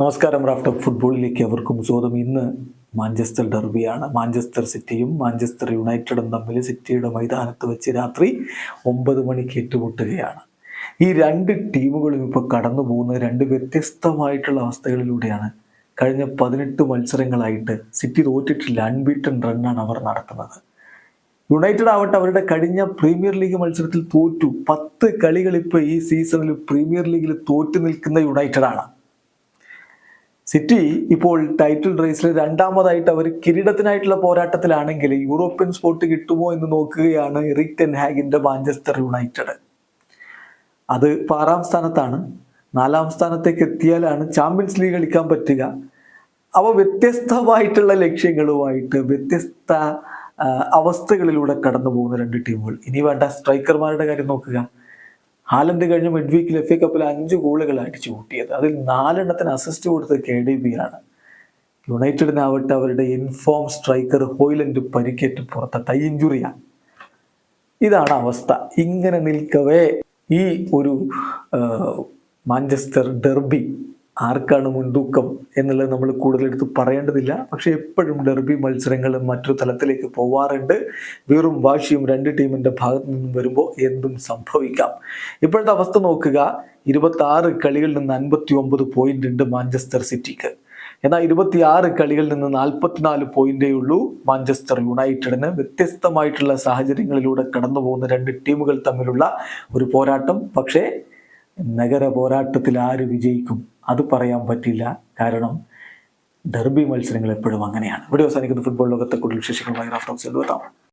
നമസ്കാരം റാഫ്റ്റ് ഫുട്ബോളിലേക്ക് അവർക്കും സ്വാഗതം. ഇന്ന് മാഞ്ചസ്റ്റർ ഡെർബിയാണ്. മാഞ്ചസ്റ്റർ സിറ്റിയും മാഞ്ചസ്റ്റർ യുണൈറ്റഡും തമ്മിൽ സിറ്റിയുടെ മൈതാനത്ത് വെച്ച് രാത്രി ഒമ്പത് മണിക്ക് ഏറ്റുമുട്ടുകയാണ്. ഈ രണ്ട് ടീമുകളും ഇപ്പോൾ കടന്നു പോകുന്ന രണ്ട് വ്യത്യസ്തമായിട്ടുള്ള അവസ്ഥകളിലൂടെയാണ്. കഴിഞ്ഞ പതിനെട്ട് മത്സരങ്ങളായിട്ട് സിറ്റി തോറ്റിട്ടില്ല. അൺബീറ്റൺ റണ്ണാണ് അവർ നടത്തുന്നത്. യുണൈറ്റഡ് ആവട്ടെ അവരുടെ കഴിഞ്ഞ പ്രീമിയർ ലീഗ് മത്സരത്തിൽ തോറ്റു. പത്ത് കളികൾ ഇപ്പോൾ ഈ സീസണിൽ പ്രീമിയർ ലീഗിൽ തോറ്റു നിൽക്കുന്ന യുണൈറ്റഡ് ആണ് സിറ്റി ഇപ്പോൾ ടൈറ്റിൽ റേസിൽ രണ്ടാമതായിട്ട് അവർ കിരീടത്തിനായിട്ടുള്ള പോരാട്ടത്തിലാണെങ്കിൽ യൂറോപ്യൻ സ്പോർട്ട് കിട്ടുമോ എന്ന് നോക്കുകയാണ് എറിക് ടെൻ ഹാഗിന്റെ മാഞ്ചസ്റ്റർ യുണൈറ്റഡ്. അത് ആറാം സ്ഥാനത്താണ്. നാലാം സ്ഥാനത്തേക്ക് എത്തിയാലാണ് ചാമ്പ്യൻസ് ലീഗ് കളിക്കാൻ പറ്റുക. അവ വ്യത്യസ്തമായിട്ടുള്ള ലക്ഷ്യങ്ങളുമായിട്ട് വ്യത്യസ്ത അവസ്ഥകളിലൂടെ കടന്നു പോകുന്ന രണ്ട് ടീമുകൾ ഇനി വേണ്ട സ്ട്രൈക്കർമാരുടെ കാര്യം നോക്കുക. ഹാലൻഡ് കഴിഞ്ഞ മിഡ് വീക്കിൽ എഫ് എ കപ്പിൽ അഞ്ച് ഗോളുകൾ അടിച്ചു കൂട്ടിയത്. അതിൽ നാലെണ്ണത്തിന് അസിസ്റ്റ് കൊടുത്തത് കെ ഡി ബി ആണ്. യുണൈറ്റഡിനാവട്ടെ അവരുടെ ഇൻഫോം സ്ട്രൈക്കർ ഹോയിലൻഡ് പരിക്കേറ്റ് പുറത്ത തൈ ഇഞ്ചുറിയാണ് ഇതാണ് അവസ്ഥ. ഇങ്ങനെ നിൽക്കവേ ഈ ഒരു മാഞ്ചസ്റ്റർ ഡെർബി ആർക്കാണ് മുൻതൂക്കം എന്നുള്ളത് നമ്മൾ കൂടുതലെടുത്ത് പറയേണ്ടതില്ല. പക്ഷെ എപ്പോഴും ഡെർബി മത്സരങ്ങൾ മറ്റൊരു തലത്തിലേക്ക് പോവാറുണ്ട്. വെറും വാശിയും രണ്ട് ടീമിന്റെ ഭാഗത്തു നിന്നും വരുമ്പോൾ എന്തും സംഭവിക്കാം. ഇപ്പോഴത്തെ അവസ്ഥ നോക്കുക. ഇരുപത്തി ആറ് കളികളിൽ നിന്ന് അൻപത്തി ഒമ്പത് പോയിന്റ് ഉണ്ട് മാഞ്ചസ്റ്റർ സിറ്റിക്ക്. എന്നാൽ ഇരുപത്തിയാറ് കളികളിൽ നിന്ന് നാൽപ്പത്തിനാല് പോയിന്റേ ഉള്ളൂ മാഞ്ചസ്റ്റർ യുണൈറ്റഡിന്. വ്യത്യസ്തമായിട്ടുള്ള സാഹചര്യങ്ങളിലൂടെ കടന്നു പോകുന്ന രണ്ട് ടീമുകൾ തമ്മിലുള്ള ഒരു പോരാട്ടം. പക്ഷേ നഗര പോരാട്ടത്തിൽ ആര് വിജയിക്കും? അത് പറയാൻ പറ്റില്ല. കാരണം ഡെർബി മത്സരങ്ങൾ എപ്പോഴും അങ്ങനെയാണ്. ഇവിടെ അവസാനിക്കുന്ന. ഫുട്ബോൾ ലോകത്തെ കൂടുതൽ വിശേഷങ്ങളുമായി റാഫ്റ്റോക്സ് എഴുതാം